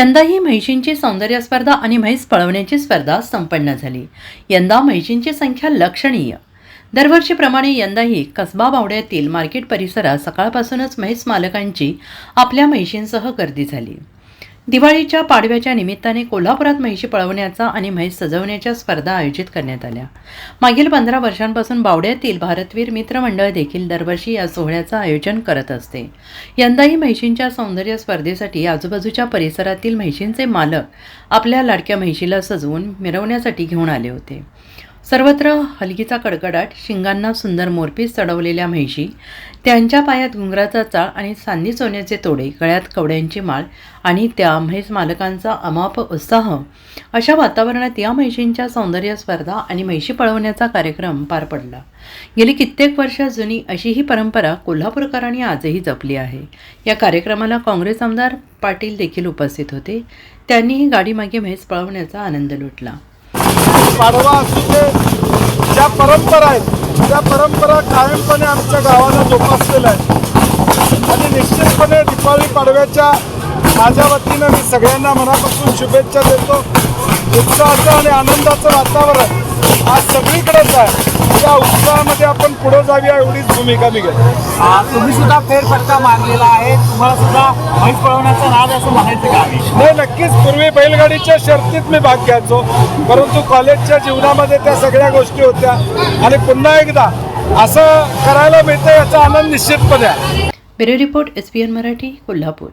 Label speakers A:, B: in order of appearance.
A: यंदाही म्हैशींची सौंदर्य स्पर्धा आणि म्हैस पळवण्याची स्पर्धा संपन्न झाली. यंदा म्हैशींची संख्या लक्षणीय. दरवर्षीप्रमाणे यंदाही कसबा बावड्यातील मार्केट परिसरात सकाळपासूनच म्हैस मालकांची आपल्या म्हैशींसह गर्दी झाली. दिवाळीच्या पाडव्याच्या निमित्ताने कोल्हापुरात म्हैशी पळवण्याचा आणि म्हैस सजवण्याच्या स्पर्धा आयोजित करण्यात आल्या. मागील पंधरा वर्षांपासून बावड्यातील भारतवीर मित्रमंडळ देखील दरवर्षी या सोहळ्याचं आयोजन करत असते. यंदाही म्हैशींच्या सौंदर्य स्पर्धेसाठी आजूबाजूच्या परिसरातील म्हैशींचे मालक आपल्या लाडक्या म्हैशीला सजवून मिरवण्यासाठी घेऊन आले होते. सर्वत्र हलगीचा कडकडाट शिंगांना सुंदर मोरपीस चढवलेल्या म्हैशी त्यांच्या पायात घुंगराचा चाळ आणि सांदी सोन्याचे तोडे गळ्यात कवड्यांची माळ आणि त्या म्हैस मालकांचा अमाप उत्साह. अशा वातावरणात या म्हैशींच्या सौंदर्य स्पर्धा आणि म्हैशी पळवण्याचा कार्यक्रम पार पडला. गेली कित्येक वर्ष जुनी अशी ही परंपरा कोल्हापूरकरांनी आजही जपली आहे. या कार्यक्रमाला काँग्रेस आमदार पाटील देखील उपस्थित होते. त्यांनीही गाडीमागे म्हैस पळवण्याचा आनंद लुटला.
B: पाडवा असू दे ज्या परंपरा आहेत त्या परंपरा कायमपणे आमच्या गावाला जोपासलेल्या आहेत. आणि निश्चितपणे दीपावली पाडव्याच्या माझ्या वतीनं मी सगळ्यांना मनापासून शुभेच्छा देतो. उत्साहाचं आणि आनंदाचं वातावरण आज सगळीकडेच आहे. त्या उत्साहामध्ये आपण पुढे जाऊया एवढीच भूमिका मी घेतो.
C: तुम्ही सुद्धा फेरफटका मारलेला आहे. तुम्हाला सुद्धा म्हैस पळवण्याचा नाद असं म्हणायचं का?
B: नाही नक्कीच. पूर्वी बैलगाडीच्या शर्तीत मी भाग घ्यायचो. परंतु कॉलेजच्या जीवनामध्ये त्या सगळ्या गोष्टी होत्या. आणि पुन्हा एकदा असं करायला मिळतं याचा आनंद निश्चितपणे आहे.
A: Bureau report S P N Marathi Kolhapur.